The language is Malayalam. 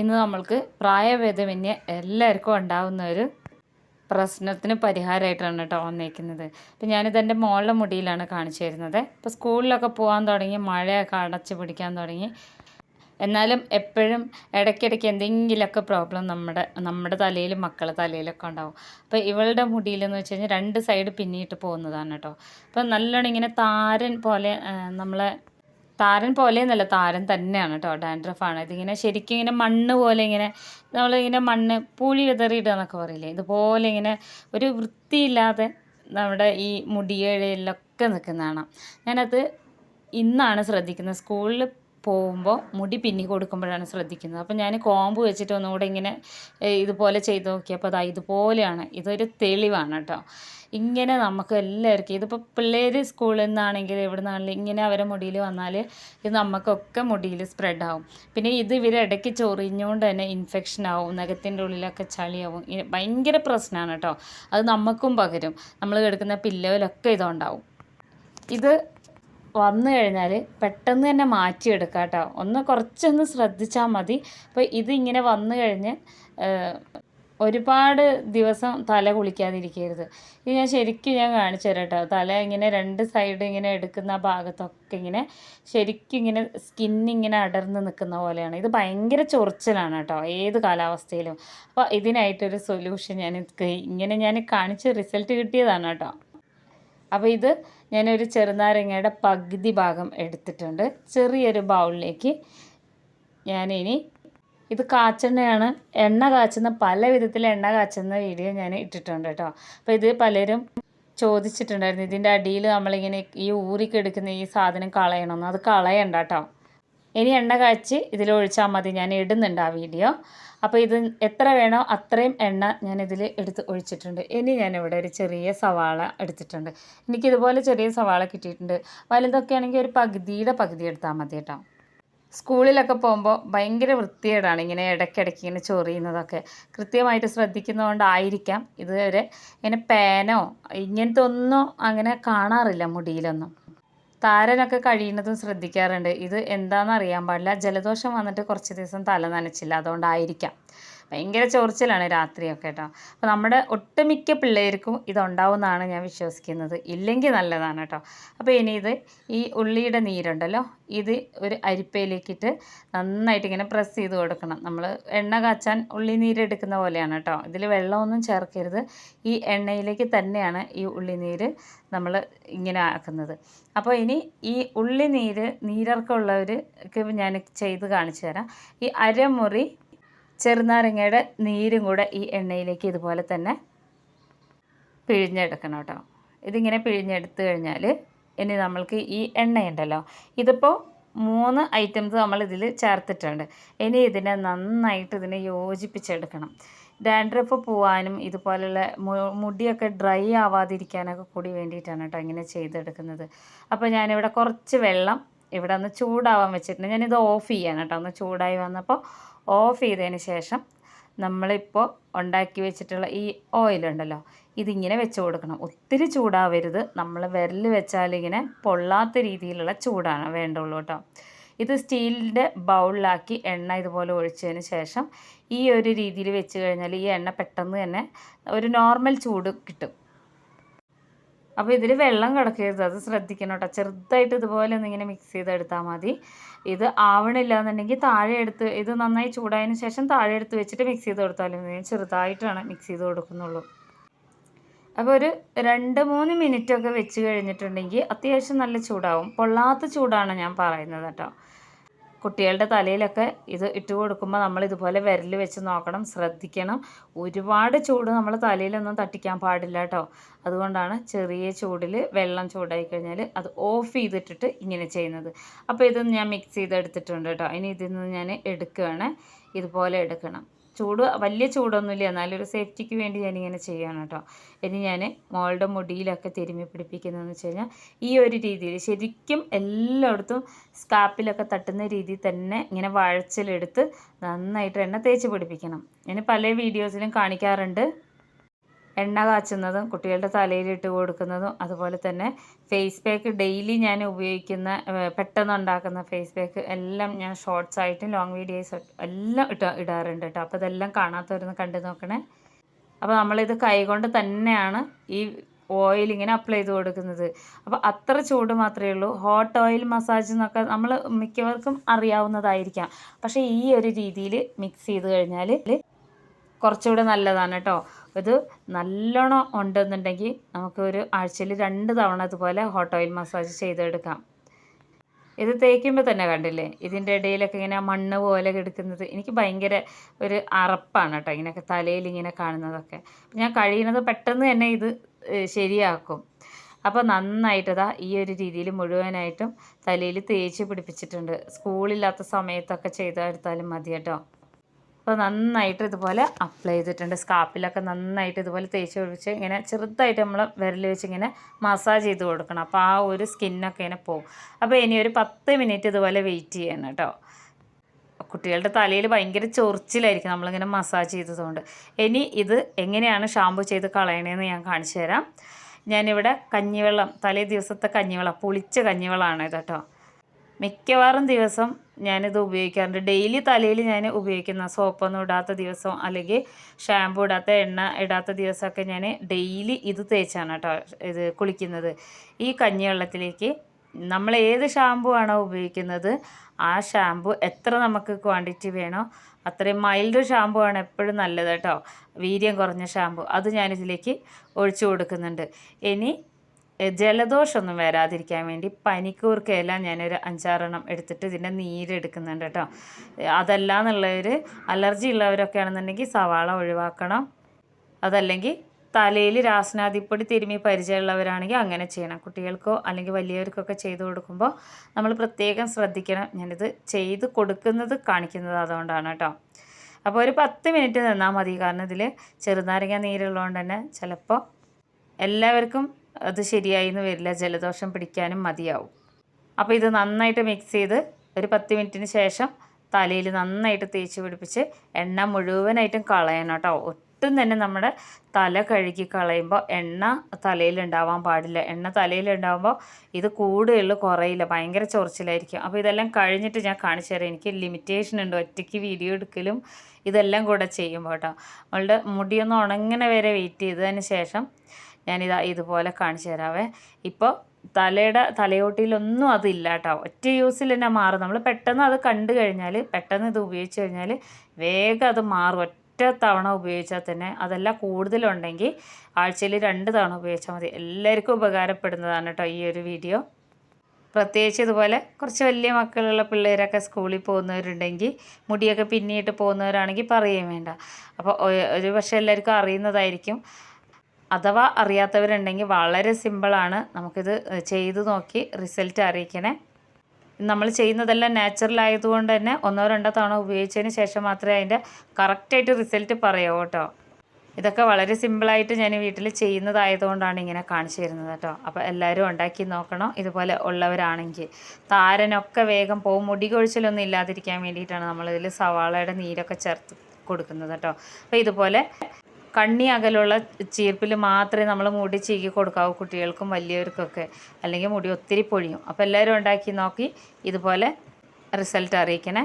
ഇന്ന് നമ്മൾക്ക് പ്രായഭേദമന്യേ എല്ലാവർക്കും ഉണ്ടാകുന്ന ഒരു പ്രശ്നത്തിന് പരിഹാരമായിട്ടാണ് കേട്ടോ വന്നേക്കുന്നത്. അപ്പം ഞാനിത് എന്റെ മോളുടെ മുടിയിലാണ് കാണിച്ചു തരുന്നത്. ഇപ്പോൾ സ്കൂളിലൊക്കെ പോകാൻ തുടങ്ങി മഴയൊക്കെ അടച്ചു പിടിക്കാൻ തുടങ്ങി. എന്നാലും എപ്പോഴും ഇടയ്ക്കിടയ്ക്ക് എന്തെങ്കിലുമൊക്കെ പ്രോബ്ലം നമ്മുടെ നമ്മുടെ തലയിലും മക്കളുടെ തലയിലൊക്കെ ഉണ്ടാവും. അപ്പോൾ ഇവളുടെ മുടിയിലെന്ന് വെച്ച് കഴിഞ്ഞാൽ രണ്ട് സൈഡ് പിന്നിയിട്ട് പോകുന്നതാണ് കേട്ടോ. അപ്പോൾ നല്ലോണം ഇങ്ങനെ താരൻ പോലെ നമ്മളെ താരൻ പോലെയെന്നല്ല താരൻ തന്നെയാണ് കേട്ടോ ഡാൻഡ്രഫാണ്. ഇതിങ്ങനെ ശരിക്കും ഇങ്ങനെ മണ്ണ് പോലെ ഇങ്ങനെ നമ്മളിങ്ങനെ മണ്ണ് പൂഴി വിതറിയിടുക എന്നൊക്കെ പറയില്ലേ? ഇതുപോലെ ഇങ്ങനെ ഒരു വൃത്തിയില്ലാതെ നമ്മുടെ ഈ മുടിയിലൊക്കെ നിൽക്കുന്നതാണ് ഞാനത് ഇന്നാണ് ശ്രദ്ധിക്കുന്നത്. സ്കൂളിൽ പോകുമ്പോൾ മുടി പിന്നി കൊടുക്കുമ്പോഴാണ് ശ്രദ്ധിക്കുന്നത്. അപ്പോൾ ഞാൻ കോമ്പ് വെച്ചിട്ട് ഒന്നുകൂടെ ഇങ്ങനെ ഇതുപോലെ ചെയ്ത് നോക്കിയപ്പോൾ അതാ ഇതുപോലെയാണ്. ഇതൊരു തെളിവാണ് കേട്ടോ. ഇങ്ങനെ നമുക്ക് എല്ലാവർക്കും ഇതിപ്പോൾ പിള്ളേർ സ്കൂളിൽ നിന്നാണെങ്കിൽ എവിടെ നിന്നാണെങ്കിലും ഇങ്ങനെ അവരെ മുടിയിൽ വന്നാൽ ഇത് നമുക്കൊക്കെ മുടിയിൽ സ്പ്രെഡ് ആവും. പിന്നെ ഇത് ഇവർ ഇടയ്ക്ക് ചൊറിഞ്ഞുകൊണ്ട് തന്നെ ഇൻഫെക്ഷൻ ആവും നഖത്തിന്റെ ഉള്ളിലൊക്കെ ചളിയാവും. ഭയങ്കര പ്രശ്നമാണ് കേട്ടോ. അത് നമുക്കും പകരും. നമ്മൾ കിടക്കുന്ന പില്ലോയിലൊക്കെ ഇതുണ്ടാവും. ഇത് വന്നു കഴിഞ്ഞാൽ പെട്ടെന്ന് തന്നെ മാറ്റിയെടുക്കാം കേട്ടോ ഒന്ന് കുറച്ചൊന്ന് ശ്രദ്ധിച്ചാൽ മതി. അപ്പോൾ ഇതിങ്ങനെ വന്നു കഴിഞ്ഞ് ഒരുപാട് ദിവസം തല കുളിക്കാതിരിക്കരുത്. ഇത് ഞാൻ ശരിക്കും ഞാൻ കാണിച്ചു തരാം കേട്ടോ തല ഇങ്ങനെ രണ്ട് സൈഡ് ഇങ്ങനെ എടുക്കുന്ന ഭാഗത്തൊക്കെ ഇങ്ങനെ ശരിക്കും ഇങ്ങനെ സ്കിന്നിങ്ങനെ അടർന്ന് നിൽക്കുന്ന പോലെയാണ്. ഇത് ഭയങ്കര ചൊറിച്ചിലാണ് കേട്ടോ ഏത് കാലാവസ്ഥയിലും. അപ്പോൾ ഇതിനായിട്ടൊരു സൊല്യൂഷൻ ഞാൻ ഇങ്ങനെ ഞാൻ കാണിച്ച് റിസൾട്ട് കിട്ടിയതാണ് കേട്ടോ. അപ്പോൾ ഇത് ഞാനൊരു ചെറുനാരങ്ങയുടെ പകുതി ഭാഗം എടുത്തിട്ടുണ്ട്. ചെറിയൊരു ബൗളിലേക്ക് ഞാനിനി ഇത് കാച്ചെണ്ണയാണ്. എണ്ണ കാച്ചുന്ന പല വിധത്തിൽ എണ്ണ കാച്ചുന്ന വീഡിയോ ഞാൻ ഇട്ടിട്ടുണ്ട് കേട്ടോ. അപ്പോൾ ഇത് പലരും ചോദിച്ചിട്ടുണ്ടായിരുന്നു ഇതിന്റെ അടിയിൽ നമ്മളിങ്ങനെ ഈ ഊറിക്കെടുക്കുന്ന ഈ സാധനം കളയണമെന്ന് അത് കളയണ്ട കേട്ടോ. ഇനി എണ്ണ കാച്ചി ഇതിൽ ഒഴിച്ചാൽ മതി. ഞാൻ ഇടുന്നുണ്ട് ആ വീഡിയോ. അപ്പോൾ ഇത് എത്ര വേണോ അത്രയും എണ്ണ ഞാൻ എടുത്ത് ഒഴിച്ചിട്ടുണ്ട്. ഇനി ഞാനിവിടെ ഒരു ചെറിയ സവാള എടുത്തിട്ടുണ്ട്. എനിക്കിതുപോലെ ചെറിയ സവാള കിട്ടിയിട്ടുണ്ട്. വലുതൊക്കെ ആണെങ്കിൽ ഒരു പകുതിയുടെ പകുതി എടുത്താൽ മതി കേട്ടോ. സ്കൂളിലൊക്കെ പോകുമ്പോൾ ഭയങ്കര വൃത്തികേടാണ് ഇങ്ങനെ ഇടയ്ക്കിടയ്ക്ക് ഇങ്ങനെ ചൊറിയുന്നതൊക്കെ. കൃത്യമായിട്ട് ശ്രദ്ധിക്കുന്നതുകൊണ്ടായിരിക്കാം ഇതുവരെ ഇങ്ങനെ പേനോ ഇങ്ങനത്തെ ഒന്നും അങ്ങനെ കാണാറില്ല മുടിയിലൊന്നും. താരനൊക്കെ കഴിയുന്നതും ശ്രദ്ധിക്കാറുണ്ട്. ഇത് എന്താണെന്ന് അറിയാൻ പാടില്ല. ജലദോഷം വന്നിട്ട് കുറച്ച് ദിവസം തല നനച്ചില്ല. അതുകൊണ്ടായിരിക്കാം. ഭയങ്കര ചൊറിച്ചിലാണ് രാത്രിയൊക്കെ കേട്ടോ. അപ്പോൾ നമ്മുടെ ഒട്ടുമിക്ക പിള്ളേർക്കും ഇതുണ്ടാവുമെന്നാണ് ഞാൻ വിശ്വസിക്കുന്നത്. ഇല്ലെങ്കിൽ നല്ലതാണ് കേട്ടോ. അപ്പോൾ ഇനി ഇത് ഈ ഉള്ളിയുടെ നീരുണ്ടല്ലോ. ഇത് ഒരു അരിപ്പയിലേക്കിട്ട് നന്നായിട്ട് ഇങ്ങനെ പ്രസ് ചെയ്ത് കൊടുക്കണം. നമ്മൾ എണ്ണ കാച്ചാൻ ഉള്ളി നീരെടുക്കുന്ന പോലെയാണ് കേട്ടോ. ഇതിൽ വെള്ളമൊന്നും ചേർക്കരുത്. ഈ എണ്ണയിലേക്ക് തന്നെയാണ് ഈ ഉള്ളി നീര് നമ്മൾ ഇങ്ങനെ ആക്കുന്നത്. അപ്പോൾ ഇനി ഈ ഉള്ളി നീര് ഞാൻ ചെയ്ത് കാണിച്ചു തരാം. ഈ അരമുറി ചെറുനാരങ്ങയുടെ നീരും കൂടെ ഈ എണ്ണയിലേക്ക് ഇതുപോലെ തന്നെ പിഴിഞ്ഞെടുക്കണം കേട്ടോ. ഇതിങ്ങനെ പിഴിഞ്ഞെടുത്ത് കഴിഞ്ഞാൽ ഇനി നമ്മൾക്ക് ഈ എണ്ണയുണ്ടല്ലോ. ഇതിപ്പോൾ മൂന്ന് ഐറ്റംസ് നമ്മൾ ഇതിൽ ചേർത്തിട്ടുണ്ട്. ഇനി ഇതിനെ നന്നായിട്ട് ഇതിനെ യോജിപ്പിച്ചെടുക്കണം. ഡാൻഡ്രഫ് പോവാനും ഇതുപോലുള്ള മുടിയൊക്കെ ഡ്രൈ ആവാതിരിക്കാനൊക്കെ കൂടി വേണ്ടിയിട്ടാണ് കേട്ടോ ഇങ്ങനെ ചെയ്തെടുക്കുന്നത്. അപ്പോൾ ഞാനിവിടെ കുറച്ച് വെള്ളം ഇവിടെ ഒന്ന് ചൂടാവാൻ വെച്ചിട്ടുണ്ട്. ഞാനിത് ഓഫ് ചെയ്യാണ് കേട്ടോ. ഒന്ന് ചൂടായി വന്നപ്പോൾ ഓഫ് ചെയ്തതിന് ശേഷം നമ്മളിപ്പോൾ ഉണ്ടാക്കി വെച്ചിട്ടുള്ള ഈ ഓയിലുണ്ടല്ലോ ഇതിങ്ങനെ വെച്ച് കൊടുക്കണം. ഒത്തിരി ചൂടാവരുത്. നമ്മൾ വിരൽ വെച്ചാൽ ഇങ്ങനെ പൊള്ളാത്ത രീതിയിലുള്ള ചൂടാണ് വേണ്ടുള്ളൂ കേട്ടോ. ഇത് സ്റ്റീലിന്റെ ബൗളിലാക്കി എണ്ണ ഇതുപോലെ ഒഴിച്ചതിന് ശേഷം ഈ ഒരു രീതിയിൽ വെച്ച് കഴിഞ്ഞാൽ ഈ എണ്ണ പെട്ടെന്ന് തന്നെ ഒരു നോർമൽ ചൂട് കിട്ടും. അപ്പോൾ ഇതിൽ വെള്ളം കിടക്കരുത്. അത് ശ്രദ്ധിക്കണം കേട്ടോ ചെറുതായിട്ട് ഇതുപോലെ ഒന്ന് ഇങ്ങനെ മിക്സ് ചെയ്തെടുത്താൽ മതി. ഇത് ആവണില്ല എന്നുണ്ടെങ്കിൽ താഴെ എടുത്ത് ഇത് നന്നായി ചൂടായതിന് ശേഷം താഴെ എടുത്ത് വെച്ചിട്ട് മിക്സ് ചെയ്ത് കൊടുത്താലും ഞാൻ ചെറുതായിട്ടാണ് മിക്സ് ചെയ്ത് കൊടുക്കുന്നുള്ളൂ. അപ്പോൾ ഒരു രണ്ട് മൂന്ന് മിനിറ്റ് ഒക്കെ വെച്ച് കഴിഞ്ഞിട്ടുണ്ടെങ്കിൽ അത്യാവശ്യം നല്ല ചൂടാവും. പൊള്ളാത്ത ചൂടാണ് ഞാൻ പറയുന്നത് കേട്ടോ. കുട്ടികളുടെ തലയിലൊക്കെ ഇത് ഇട്ട് കൊടുക്കുമ്പോൾ നമ്മൾ ഇതുപോലെ വിരൽ വെച്ച് നോക്കണം ശ്രദ്ധിക്കണം. ഒരുപാട് ചൂട് നമ്മൾ തലയിലൊന്നും തട്ടിക്കാൻ പാടില്ല കേട്ടോ. അതുകൊണ്ടാണ് ചെറിയ ചൂടിൽ വെള്ളം ചൂടായി കഴിഞ്ഞാൽ അത് ഓഫ് ചെയ്തിട്ടിട്ട് ഇങ്ങനെ ചെയ്യുന്നത്. അപ്പോൾ ഇത് ഞാൻ മിക്സ് ചെയ്തെടുത്തിട്ടുണ്ട് കേട്ടോ. ഇനി ഇതിൽ നിന്ന് ഞാൻ എടുക്കുകയാണ്. ഇതുപോലെ എടുക്കണം. ചൂട് വലിയ ചൂടൊന്നുമില്ല. എന്നാലും ഒരു സേഫ്റ്റിക്ക് വേണ്ടി ഞാനിങ്ങനെ ചെയ്യാണ് കേട്ടോ. ഇനി ഞാൻ മോളുടെ മുടിയിലൊക്കെ തിരുമ്മി പിടിപ്പിക്കുന്നതെന്ന് വെച്ച് കഴിഞ്ഞാൽ ഈ ഒരു രീതിയിൽ ശരിക്കും എല്ലായിടത്തും സ്കാപ്പിലൊക്കെ തട്ടുന്ന രീതിയിൽ തന്നെ ഇങ്ങനെ വഴച്ചിലെടുത്ത് നന്നായിട്ട് എണ്ണ തേച്ച് പിടിപ്പിക്കണം. ഇനി പല വീഡിയോസിലും കാണിക്കാറുണ്ട്. എണ്ണ കാച്ചുന്നതും കുട്ടികളുടെ തലയിൽ ഇട്ട് കൊടുക്കുന്നതും അതുപോലെ തന്നെ ഫേസ് പാക്ക് ഡെയിലി ഞാൻ ഉപയോഗിക്കുന്ന പെട്ടെന്ന് ഉണ്ടാക്കുന്ന ഫേസ് പാക്ക് എല്ലാം ഞാൻ ഷോർട്സ് ആയിട്ടും ലോങ് വീഡിയോസ് എല്ലാം ഇട്ട ഇടാറുണ്ട് കേട്ടോ അപ്പോൾ ഇതെല്ലാം കാണാത്തവരൊന്ന് കണ്ടു നോക്കണേ. അപ്പോൾ നമ്മളിത് കൈകൊണ്ട് തന്നെയാണ് ഈ ഓയിൽ ഇങ്ങനെ അപ്ലൈ ചെയ്ത് കൊടുക്കുന്നത്. അപ്പോൾ അത്ര ചൂട് മാത്രമേ ഉള്ളൂ. ഹോട്ട് ഓയിൽ മസാജ് എന്നൊക്കെ നമ്മൾ മിക്കവർക്കും അറിയാവുന്നതായിരിക്കാം. പക്ഷേ ഈ ഒരു രീതിയിൽ മിക്സ് ചെയ്ത് കഴിഞ്ഞാൽ കുറച്ചുകൂടെ നല്ലതാണ് കേട്ടോ. ഇത് നല്ലോണം ഉണ്ടെന്നുണ്ടെങ്കിൽ നമുക്ക് ഒരു ആഴ്ചയിൽ രണ്ട് തവണ ഇതുപോലെ ഹോട്ട് ഓയിൽ മസാജ് ചെയ്തെടുക്കാം. ഇത് തേക്കുമ്പോൾ തന്നെ കണ്ടില്ലേ? ഇതിന്റെ ഇടയിലൊക്കെ ഇങ്ങനെ മണ്ണ് പോലെ കിടക്കുന്നത്. എനിക്ക് ഭയങ്കര ഒരു അറപ്പാണ് കേട്ടോ ഇങ്ങനെയൊക്കെ തലയിൽ ഇങ്ങനെ കാണുന്നതൊക്കെ. ഞാൻ കഴിയുന്നത് പെട്ടെന്ന് തന്നെ ഇത് ശരിയാക്കും. അപ്പോൾ നന്നായിട്ട് ഇതാ ഈ ഒരു രീതിയിൽ മുഴുവനായിട്ടും തലയിൽ തേച്ച് പിടിപ്പിച്ചിട്ടുണ്ട്. സ്കൂളില്ലാത്ത സമയത്തൊക്കെ ചെയ്തെടുത്താലും മതി കേട്ടോ. അപ്പോൾ നന്നായിട്ട് ഇതുപോലെ അപ്ലൈ ചെയ്തിട്ടുണ്ട്. സ്കാപ്പിലൊക്കെ നന്നായിട്ട് ഇതുപോലെ തേച്ച് പിടിച്ച് ഇങ്ങനെ ചെറുതായിട്ട് നമ്മൾ വിരൽ വെച്ച് ഇങ്ങനെ മസാജ് ചെയ്ത് കൊടുക്കണം. അപ്പോൾ ആ ഒരു സ്കിന്നൊക്കെ ഇങ്ങനെ പോകും. അപ്പോൾ ഇനി ഒരു പത്ത് മിനിറ്റ് ഇതുപോലെ വെയിറ്റ് ചെയ്യണം കേട്ടോ. കുട്ടികളുടെ തലയിൽ ഭയങ്കര ചൊറിച്ചിലായിരിക്കും നമ്മളിങ്ങനെ മസാജ് ചെയ്തതുകൊണ്ട്. ഇനി ഇത് എങ്ങനെയാണ് ഷാമ്പു ചെയ്ത് കളയണേന്ന് ഞാൻ കാണിച്ചു തരാം. ഞാനിവിടെ കഞ്ഞിവെള്ളം തലേ ദിവസത്തെ കഞ്ഞിവെള്ളം പുളിച്ച കഞ്ഞിവെള്ളമാണ് ഇത് കേട്ടോ. മിക്കവാറും ദിവസം ഞാനിത് ഉപയോഗിക്കാറുണ്ട്. ഡെയിലി തലയിൽ ഞാൻ ഉപയോഗിക്കുന്ന സോപ്പൊന്നും ഇടാത്ത ദിവസം അല്ലെങ്കിൽ ഷാമ്പു ഇടാത്ത എണ്ണ ഇടാത്ത ദിവസമൊക്കെ ഞാൻ ഡെയിലി ഇത് തേച്ചാണ് കേട്ടോ ഇത് കുളിക്കുന്നത്. ഈ കഞ്ഞിവെള്ളത്തിലേക്ക് നമ്മൾ ഏത് ഷാമ്പു ആണോ ഉപയോഗിക്കുന്നത് ആ ഷാമ്പു എത്ര നമുക്ക് ക്വാണ്ടിറ്റി വേണോ അത്രയും മൈൽഡ് ഷാമ്പു ആണ് എപ്പോഴും നല്ലത് കേട്ടോ. വീര്യം കുറഞ്ഞ ഷാമ്പു അത് ഞാനിതിലേക്ക് ഒഴിച്ചു കൊടുക്കുന്നുണ്ട്. ഇനി ജലദോഷമൊന്നും വരാതിരിക്കാൻ വേണ്ടി പനിക്കൂർക്കയെല്ലാം ഞാനൊരു അഞ്ചാറെണ്ണം എടുത്തിട്ട് ഇതിന്റെ നീരെടുക്കുന്നുണ്ട് കേട്ടോ. അതല്ല എന്നുള്ളവർ അലർജി ഉള്ളവരൊക്കെ ആണെന്നുണ്ടെങ്കിൽ സവാള ഒഴിവാക്കണം. അതല്ലെങ്കിൽ തലയിൽ രാസനാദിപ്പൊടി തിരുമ്മി പരിചയമുള്ളവരാണെങ്കിൽ അങ്ങനെ ചെയ്യണം. കുട്ടികൾക്കോ അല്ലെങ്കിൽ വലിയവർക്കൊക്കെ ചെയ്തു കൊടുക്കുമ്പോൾ നമ്മൾ പ്രത്യേകം ശ്രദ്ധിക്കണം. ഞാനിത് ചെയ്ത് കൊടുക്കുന്നത് കാണിക്കുന്നത് അതുകൊണ്ടാണ് കേട്ടോ. അപ്പോൾ ഒരു പത്ത് മിനിറ്റ് നിന്നാൽ മതി. കാരണം ഇതിൽ ചെറുനാരങ്ങ നീരുള്ളതുകൊണ്ട് തന്നെ ചിലപ്പോൾ എല്ലാവർക്കും അത് ശരിയായി എന്ന് വരില്ല. ജലദോഷം പിടിക്കാനും മതിയാവും. അപ്പോൾ ഇത് നന്നായിട്ട് മിക്സ് ചെയ്ത് ഒരു പത്ത് മിനിറ്റിന് ശേഷം തലയിൽ നന്നായിട്ട് തേച്ച് പിടിപ്പിച്ച് എണ്ണ മുഴുവനായിട്ടും കളയണം കേട്ടോ. ഒട്ടും തന്നെ നമ്മുടെ തല കഴുകി കളയുമ്പോൾ എണ്ണ തലയിൽ ഉണ്ടാവാൻ പാടില്ല. എണ്ണ തലയിൽ ഉണ്ടാകുമ്പോൾ ഇത് കൂടുകയുള്ളൂ കുറയില്ല. ഭയങ്കര ചൊറിച്ചിലായിരിക്കും. അപ്പോൾ ഇതെല്ലാം കഴിഞ്ഞിട്ട് ഞാൻ കാണിച്ചു തരാം. എനിക്ക് ലിമിറ്റേഷൻ ഉണ്ട്. ഒറ്റയ്ക്ക് വീഡിയോ എടുക്കലും ഇതെല്ലാം കൂടെ ചെയ്യുമ്പോൾ കേട്ടോ. നമ്മളുടെ മുടിയൊന്നും ഉണങ്ങനെ വരെ വെയിറ്റ് ചെയ്തതിന് ശേഷം ഞാനിതാ ഇതുപോലെ കാണിച്ചു തരാവേ. ഇപ്പോൾ തലയുടെ തലയോട്ടിയിലൊന്നും അതില്ല കേട്ടോ ഒറ്റ യൂസിൽ തന്നെ മാറും. നമ്മൾ പെട്ടെന്ന് അത് കണ്ടു കഴിഞ്ഞാൽ പെട്ടെന്ന് ഇത് ഉപയോഗിച്ച് കഴിഞ്ഞാൽ വേഗം അത് മാറും. ഒറ്റ തവണ ഉപയോഗിച്ചാൽ തന്നെ അതല്ല കൂടുതലുണ്ടെങ്കിൽ ആഴ്ചയിൽ രണ്ട് തവണ ഉപയോഗിച്ചാൽ മതി. എല്ലാവർക്കും ഉപകാരപ്പെടുന്നതാണ് കേട്ടോ ഈ ഒരു വീഡിയോ. പ്രത്യേകിച്ച് ഇതുപോലെ കുറച്ച് വലിയ മക്കളുള്ള പിള്ളേരൊക്കെ സ്കൂളിൽ പോകുന്നവരുണ്ടെങ്കിൽ മുടിയൊക്കെ പിന്നിയിട്ട് പോകുന്നവരാണെങ്കിൽ പറയുകയും വേണ്ട. അപ്പോൾ ഒരു പക്ഷേ എല്ലാവർക്കും അറിയുന്നതായിരിക്കും. അഥവാ അറിയാത്തവരുണ്ടെങ്കിൽ വളരെ സിമ്പിളാണ് നമുക്കിത് ചെയ്ത് നോക്കി റിസൾട്ട് അറിയിക്കണേ. നമ്മൾ ചെയ്യുന്നതെല്ലാം നാച്ചുറൽ ആയതുകൊണ്ട് തന്നെ ഒന്നോ രണ്ടോ തവണ ഉപയോഗിച്ചതിന് ശേഷം മാത്രമേ അതിന്റെ കറക്റ്റായിട്ട് റിസൾട്ട് പറയാവൂ കേട്ടോ. ഇതൊക്കെ വളരെ സിമ്പിളായിട്ട് ഞാൻ വീട്ടിൽ ചെയ്യുന്നതായതുകൊണ്ടാണ് ഇങ്ങനെ കാണിച്ചു തരുന്നത് കേട്ടോ. അപ്പോൾ എല്ലാവരും ഉണ്ടാക്കി നോക്കണം. ഇതുപോലെ ഉള്ളവരാണെങ്കിൽ താരനൊക്കെ വേഗം പോകും മുടി കൊഴിച്ചിലൊന്നും ഇല്ലാതിരിക്കാൻ വേണ്ടിയിട്ടാണ് നമ്മളിതിൽ സവാളയുടെ നീരൊക്കെ ചേർത്ത് കൊടുക്കുന്നത് കേട്ടോ. അപ്പോൾ ഇതുപോലെ കണ്ണി അകലുള്ള ചീർപ്പിൽ മാത്രമേ നമ്മൾ മുടി ചീകി കൊടുക്കാവൂ കുട്ടികൾക്കും വലിയവർക്കൊക്കെ. അല്ലെങ്കിൽ മുടി ഒത്തിരി പൊഴിയും. അപ്പോൾ എല്ലാവരും ഉണ്ടാക്കി നോക്കി ഇതുപോലെ റിസൾട്ട് അറിയിക്കണേ.